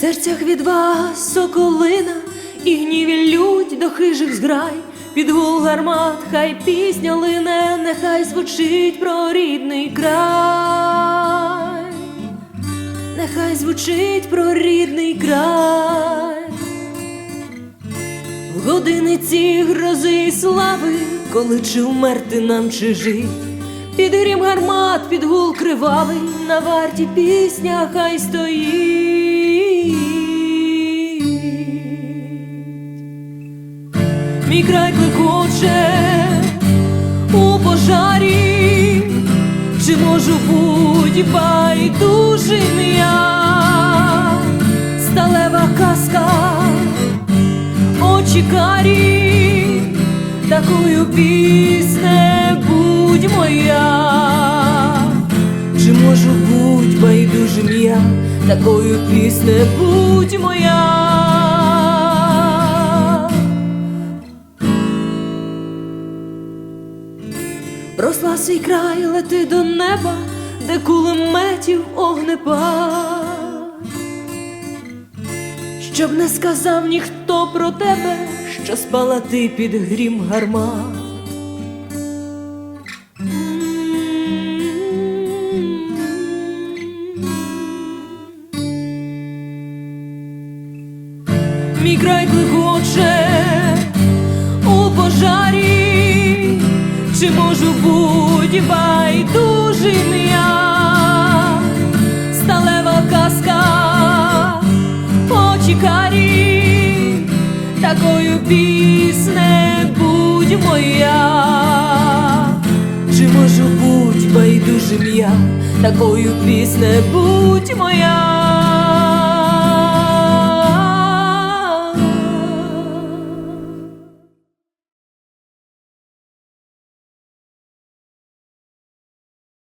серцях від вас соколина, і гніві лють до хижих зграй, під гул гармат, хай пісня лине, нехай звучить про рідний край, нехай звучить про рідний край. В години ці грози і слави, коли чи вмерти нам чи жить, під грім гармат, під гул кривавий, на варті пісня хай стоїть. Мій край кликоче у пожарі, чи можу будь байдужим я, сталева казка очі карі, такою пісне будь моя, чи можу будь байдужим я, такою пісне будь моя. Росла свій край, лети до неба, де кулеметів огнепад щоб не сказав ніхто про тебе, що спала ти під грім гармат. Мій край кликоче можу будь байдужим я, сталева казка очі карі, такою пісне будь моя, чи можу будь байдужим я, такою пісне будь моя.